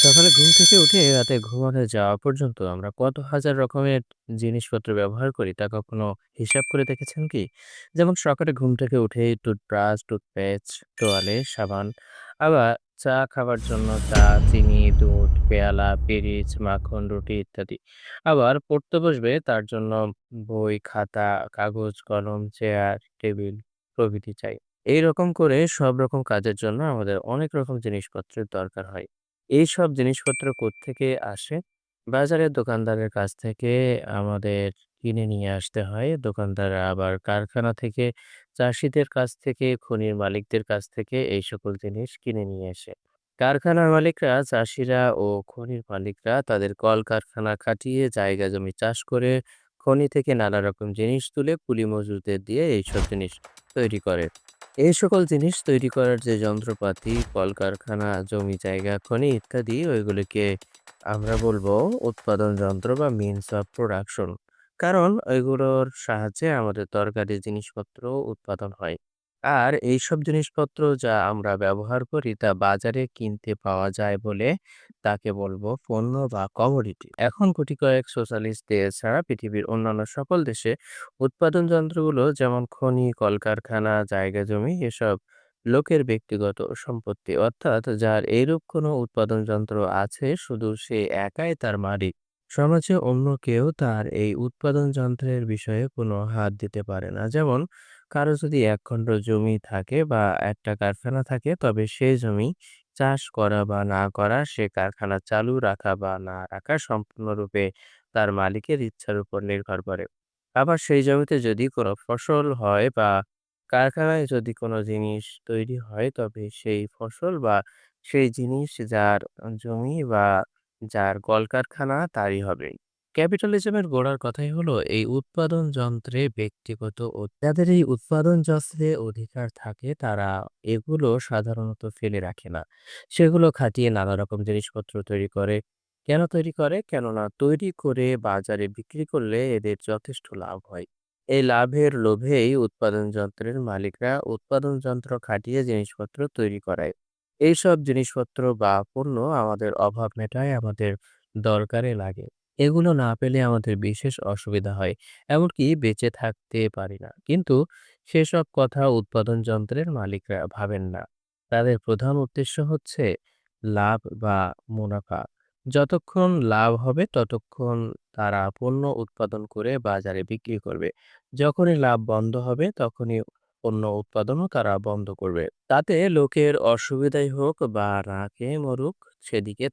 সকালে ঘুম থেকে উঠে রাতে ঘুমাতে যাওয়া পর্যন্ত আমরা কত হাজার রকমের জিনিসপত্র ব্যবহার করি তা কখনো হিসাব করে দেখেছেন কি? যেমন সকালে ঘুম থেকে উঠেই টুথব্রাশ, টুথপেস্ট, তোয়ালে, সাবান, আবার চা খাবার জন্য চা, চিনি, দুধ, পেয়ালা, পিরিচ, মাখন, রুটি ইত্যাদি। আবার পড়তে বসবে তার জন্য বই, খাতা, কাগজ, কলম, চেয়ার, টেবিল প্রভৃতি চাই। এইরকম করে সব রকম কাজের জন্য আমাদের অনেক রকম জিনিসপত্রের দরকার হয়। এইসব জিনিসপত্র কোত্থেকে আসে? বাজারের দোকানদারের কাছ থেকে আমাদের কিনে নিয়ে আসতে হয়। দোকানদাররা আবার কারখানা থেকে, চাষিদের কাছ থেকে, খনির মালিকদের কাছ থেকে এই সকল জিনিস কিনে নিয়ে আসে। কারখানার মালিকরা, চাষিরা ও খনির মালিকরা তাদের কলকারখানা খাটিয়ে জায়গা জমি চাষ করে খনি থেকে নানা রকম জিনিস তুলে কুলি মজুরদের দিয়ে এইসব জিনিস তৈরি করে। এই সকল জিনিস তৈরি করার যে যন্ত্রপাতি, কলকারখানা, জমি জায়গা, খনি ইত্যাদি ওইগুলিকে আমরা বলব উৎপাদন যন্ত্র বা মিনস অফ প্রোডাকশন। কারণ ওইগুলোর সাহায্যে আমাদের দরকারি জিনিসপত্র উৎপাদন হয়। আর এইসব জিনিসপত্র যা আমরা ব্যবহার করি তা বাজারে কিনতে পাওয়া যায় বলে তাকে বলব পণ্য বা কমোডিটি। এখন কোটি কয়েক সোশ্যালিস্ট দেশ ছাড়া পৃথিবীর অন্যান্য সকল দেশে উৎপাদন যন্ত্রগুলো যেমন খনি, কলকারখানা, জায়গা জমি এসব লোকের ব্যক্তিগত সম্পত্তি। অর্থাৎ যার এইরূপ কোনো উৎপাদন যন্ত্র আছে শুধু সে একাই তার মালিক। সমাজে অন্য কেউ তার এই উৎপাদন যন্ত্রের বিষয়ে কোনো হাত দিতে পারে না। যেমন কারও যদি এক একখণ্ড জমি থাকে বা একটা কারখানা থাকে তবে সেই জমি চাষ করা বা না করা, সে কারখানা চালু রাখা বা না রাখা সম্পূর্ণরূপে তার মালিকের ইচ্ছার উপর নির্ভর করে। আবার সেই জমিতে যদি কোনো ফসল হয় বা কারখানায় যদি কোনো জিনিস তৈরি হয় তবে সেই ফসল বা সেই জিনিস যার জমি বা যার কলকারখানা তারই হবে। ক্যাপিটালিজমের গোড়ার কথাই হলো এই উৎপাদন যন্ত্রে ব্যক্তিগত ও যাদের এই উৎপাদন যন্ত্রে অধিকার থাকে তারা এগুলো সাধারণত ফেলে রাখে না। সেগুলো খাটিয়ে নানা রকম জিনিসপত্র তৈরি করে। কেন তৈরি করে? কেননা তৈরি করে বাজারে বিক্রি করলে এদের যথেষ্ট লাভ হয়। এই লাভের লোভেই উৎপাদন যন্ত্রের মালিকরা উৎপাদন যন্ত্র খাটিয়ে জিনিসপত্র তৈরি করায়। এইসব জিনিসপত্র বা পণ্য আমাদের অভাব মেটায়, আমাদের দরকারে লাগে। এগুলো না পেলে আমাদের বিশেষ অসুবিধা হয়। এমনকি বেঁচে থাকতে পারি না। কিন্তু সেসব কথা উৎপাদন যন্ত্রের মালিকরা ভাবেন না। তাদের প্রধান উদ্দেশ্য হচ্ছে লাভ বা মুনাফা। যতক্ষণ লাভ হবে, ততক্ষণ তারা পণ্য উৎপাদন করে বাজারে বিক্রি করবে। যখনই লাভ বন্ধ হবে, তখনই পণ্য উৎপাদনও তারা বন্ধ করবে। তাতে লোকের অসুবিধাই হোক বা না খেয়ে মরুক, সেদিকে